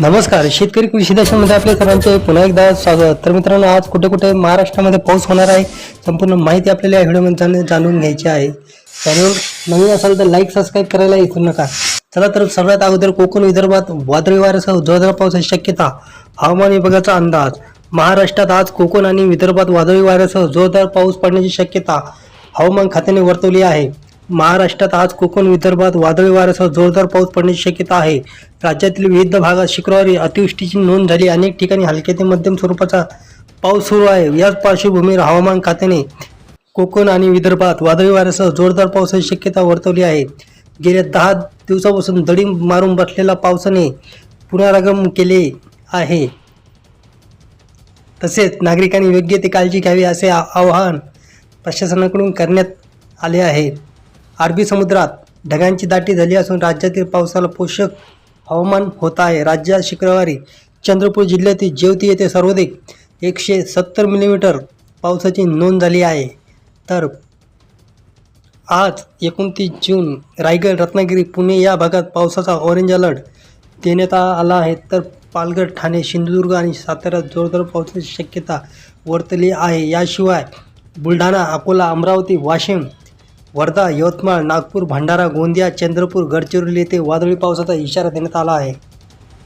नमस्कार. शेतकरी कृषी देशामध्ये आपल्या सर्वांचे पुन्हा एकदा स्वागत. तर मित्रांनो आज कुठे कुठे महाराष्ट्रामध्ये पाऊस होणार आहे संपूर्ण माहिती आपल्याला या व्हिडिओमध्ये जाणून- जाणून घ्यायची आहे. चॅनल नवीन असाल तर लाईक सबस्क्राईब करायला विसरू नका. चला तर सर्वात अगोदर कोकण विदर्भात वादळी वाऱ्यासह जोरदार पावसाची शक्यता हवामान विभागाचा अंदाज. महाराष्ट्रात आज कोकण आणि विदर्भात वादळी वाऱ्यासह जोरदार पाऊस पडण्याची शक्यता हवामान खात्याने वर्तवली आहे. महाराष्ट्रात आज कोकण विदर्भात वादळी वाऱ्यासह जोरदार पाऊस पडण्याची शक्यता आहे. राज्यातील विविध भागात शुक्रवारी अतिवृष्टीची नोंद झाली. अनेक ठिकाणी हलके ते मध्यम स्वरूपाचा पाऊस सुरू आहे. याच पार्श्वभूमीवर हवामान खात्याने कोकण आणि विदर्भात वादळी वाऱ्यासह जोरदार पावसाची शक्यता वर्तवली आहे. गेल्या दहा दिवसापासून दडी मारून बसलेल्या पावसाने पुनरागम केले आहे. तसेच नागरिकांनी योग्य ते काळजी घ्यावी असे आवाहन प्रशासनाकडून करण्यात आले आहे. अरबी समुद्रात ढगांची दाटी झाली असून राज्यातील पावसाला पोषक हवामान होत आहे. राज्यात शुक्रवारी चंद्रपूर जिल्ह्यातील जेवती येथे सर्वाधिक एकशे सत्तर मिलीमीटर पावसाची नोंद झाली आहे. तर आज एकोणतीस जून रायगड रत्नागिरी पुणे या भागात पावसाचा ऑरेंज अलर्ट देण्यात आला आहे. तर पालघर ठाणे सिंधुदुर्ग आणि साताऱ्यात जोरदार पावसाची शक्यता वर्तली आहे. याशिवाय बुलढाणा अकोला अमरावती वाशिम वर्धा यवतमाळ नागपूर भंडारा गोंदिया चंद्रपूर गडचिरोली येथे वादळी पावसाचा इशारा देण्यात आला आहे.